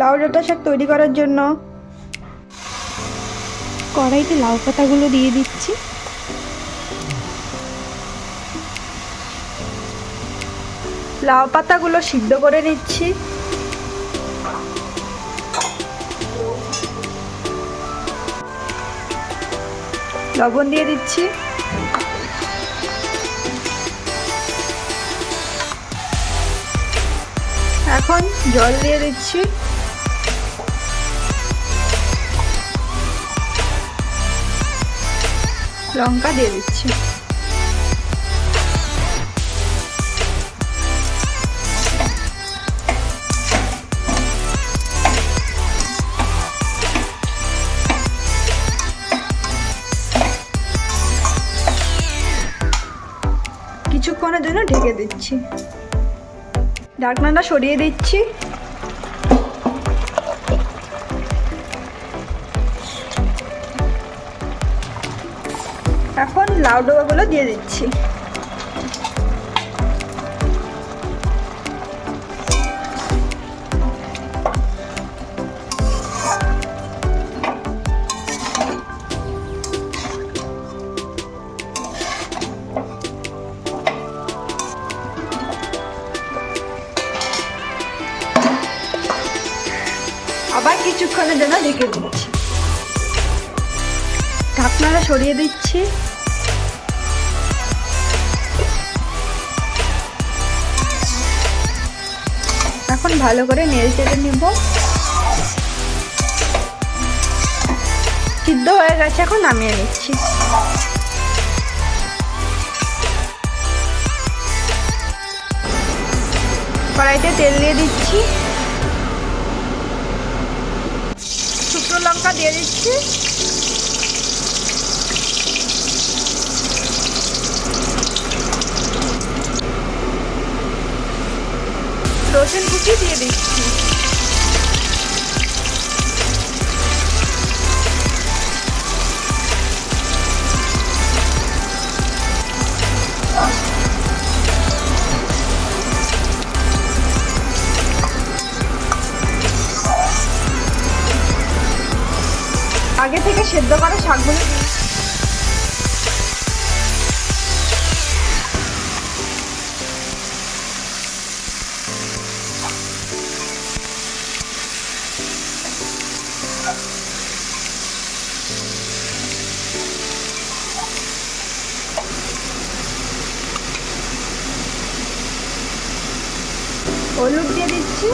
লাউ ডাঁটা শাক তৈরি করার জন্য। কড়াইতে লাউ পাতাগুলো দিয়ে দিচ্ছি। লাউ পাতাগুলো সিদ্ধ করে নিচ্ছি। লবণ দিয়ে দিচ্ছি। এখন জল দিয়ে দিচ্ছি। লঙ্কা দিয়ে দিচ্ছি। কিছুক্ষণের জন্য ঢেকে দিচ্ছি। ঢাকনাটা সরিয়ে দিচ্ছি। এখন লাউ ডোবাগুলো দিয়ে দিচ্ছি। আবার কিছুক্ষণের জন্য ঢেকে দিচ্ছি। ঢাকনাটা সরিয়ে দিচ্ছি। এখন ভালো করে নেড়ে চেড়ে নেব। সিদ্ধ হয়ে গেছে, এখন নামিয়ে নিচ্ছি। কড়াইতে তেল দিয়ে দিচ্ছি। শুকনো লঙ্কা দিয়ে দিচ্ছি। রসুন দিয়ে দিচ্ছি। আগে থেকে সেদ্ধ করা শাকগুলো হলুদ দিয়ে দিচ্ছি।